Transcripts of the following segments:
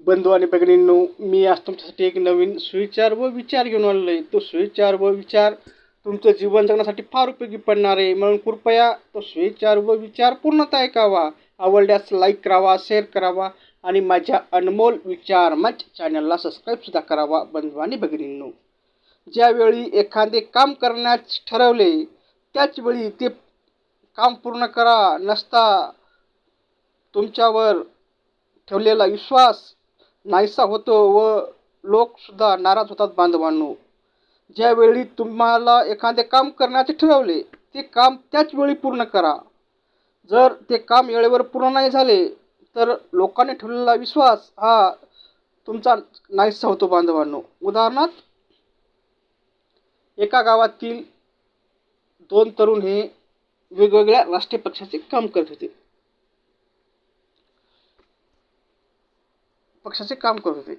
बंधू आणि भगिनींनो मी आज तुमच्यासाठी एक नवीन सुविचार व विचार घेऊन आलेलो आहे. तो सुविचार व विचार तुमचं जीवन जगण्यासाठी फार उपयोगी पडणार आहे. म्हणून कृपया तो सुविचार व विचार पूर्णतः ऐकावा. आवडल्यास लाईक करावा शेअर करावा आणि माझ्या अनमोल विचार माझ्या चॅनलला सबस्क्राईबसुद्धा करावा बंधू आणि भगिनींनो ज्यावेळी एखादे काम करण्यास ठरवले त्याचवेळी ते काम पूर्ण करा. नसता तुमच्यावर ठेवलेला विश्वास नाहीसा होतो व लोकसुद्धा नाराज होतात बांधवांनो. ज्यावेळी तुम्हाला एखादे काम करण्याचे ठरवले ते काम त्याच वेळी पूर्ण करा. जर ते काम वेळेवर पूर्ण नाही झाले तर लोकांनी ठेवलेला विश्वास हा तुमचा नाहीसा होतो बांधवांनो. उदाहरणार्थ एका गावातील दोन तरुण हे वेगवेगळ्या राष्ट्रीय पक्षाचे काम करत होते. पक्षाचे काम करत होते.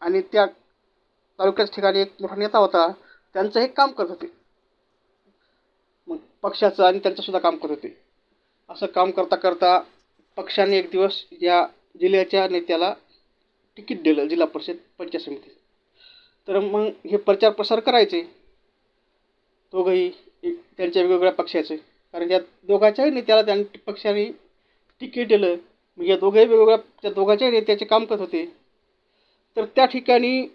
आणि त्या तालुक्याच्या ठिकाणी एक मोठा नेता होता त्यांचं हे काम करत होते. मग पक्षाचं आणि त्यांचंसुद्धा काम करत होते. असं काम करता करता पक्षाने एक दिवस या जिल्ह्याच्या नेत्याला तिकीट दिलं जिल्हा परिषद पंचायत समिती. तर मग हे प्रचार प्रसार करायचे. दोघंही एक त्यांच्या वेगवेगळ्या पक्षाचे. कारण या दोघांच्याही नेत्याला त्यांनी पक्षाने तिकीट दिलं. मग या दोघंही वेगवेगळ्या त्या दोघांच्या नेत्याचे काम करत होते. तर त्या ठिकाणी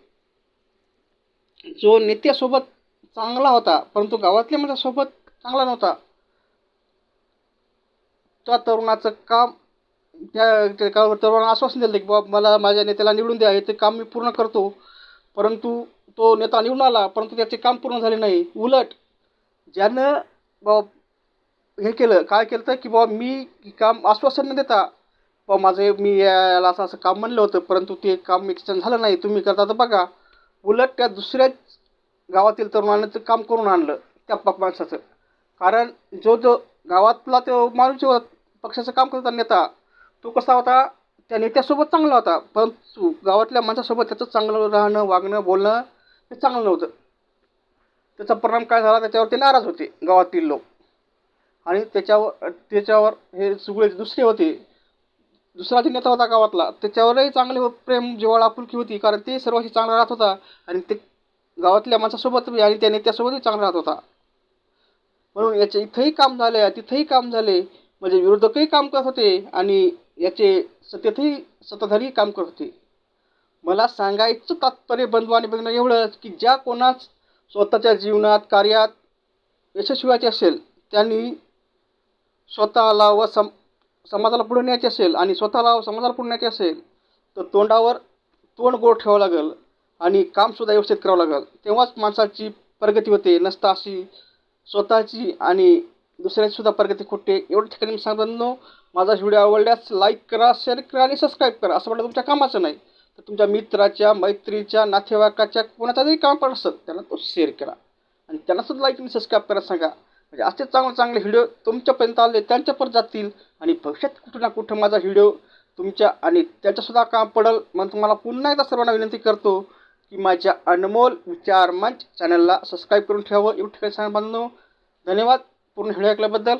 जो नेत्यासोबत चांगला होता परंतु गावातल्या माझ्यासोबत चांगला नव्हता त्या तरुणाचं काम त्या तरुणाला आश्वासन दिलं की बाबा मला माझ्या नेत्याला निवडून द्या हे ते काम मी पूर्ण करतो. परंतु तो नेता निवडून आला परंतु त्याचे काम पूर्ण झाले नाही. उलट ज्यानं बाबा हे केलं काय केलं तर की बाबा मी काम आश्वासन न देता प माझं मी याला असं असं काम म्हणलं होतं परंतु ते काम मी झालं नाही. तुम्ही करता तर बघा उलट त्या दुसऱ्याच गावातील तरुणानं ते काम करून आणलं त्या प माणसाचं. कारण जो जो गावातला तो माणूस जो पक्षाचं काम करत होता नेता तो कसा होता त्या नेत्यासोबत चांगला होता परंतु गावातल्या माणसासोबत त्याचं चांगलं राहणं वागणं बोलणं हे चांगलं नव्हतं. त्याचा परिणाम काय झाला त्याच्यावर ते नाराज होते गावातील लोक. आणि त्याच्यावर त्याच्यावर हे सगळे दुसरे होते दुसरा जो नेता होता गावातला त्याच्यावरही चांगले प्रेम जिवाळ आपुलकी होती कारण ते सर्वांशी चांगला राहत होता. आणि ते गावातल्या माणसासोबत आणि त्या नेत्यासोबतही चांगला राहत होता. म्हणून याचे इथंही काम झाले तिथंही काम झाले. म्हणजे विरोधकही काम करत होते आणि याचे सत्तेतही सत्ताधारी काम करत होते. मला सांगायचं तात्पर्य बंधू आणि बघणं एवढंच की ज्या कोणाच स्वतःच्या जीवनात कार्यात यशस्वी व्हायचे असेल त्यांनी स्वतःला व सम समाजाला पुढे न्यायचे असेल आणि स्वतःला समाजाला पुढे न्यायचे असेल तर तोंडावर तोंड गोड ठेवावं लागेल आणि कामसुद्धा व्यवस्थित करावं लागेल. तेव्हाच माणसाची प्रगती होते नसता अशी स्वतःची आणि दुसऱ्याचीसुद्धा प्रगती खोटे. एवढ्या ठिकाणी मी सांगतो माझा व्हिडिओ आवडल्यास लाईक करा शेअर करा आणि सबस्क्राईब करा. असं म्हटलं तुमच्या कामाचं नाही. तर तुमच्या मित्राच्या मैत्रीच्या नातेवाईकाच्या कोणाचा जरी काम पडत असेल त्यांना तो शेअर करा. आणि त्यांनासुद्धा लाईक आणि सबस्क्राईब करा सांगा. म्हणजे असे चांगले चांगले व्हिडिओ तुमच्यापर्यंत आले त्यांच्यापर्यंत जातील. आणि भविष्यात कुठं ना कुठं माझा व्हिडिओ तुमच्या आणि त्याच्यासुद्धा काम पडेल मग तुम्हाला पुन्हा एकदा सर्वांना विनंती करतो की माझ्या अनमोल विचार मंच चॅनलला सबस्क्राईब करून ठेवावं. एवढं ठिकाणी सांग बांधणं धन्यवाद. पूर्ण व्हिडिओ ऐकल्याबद्दल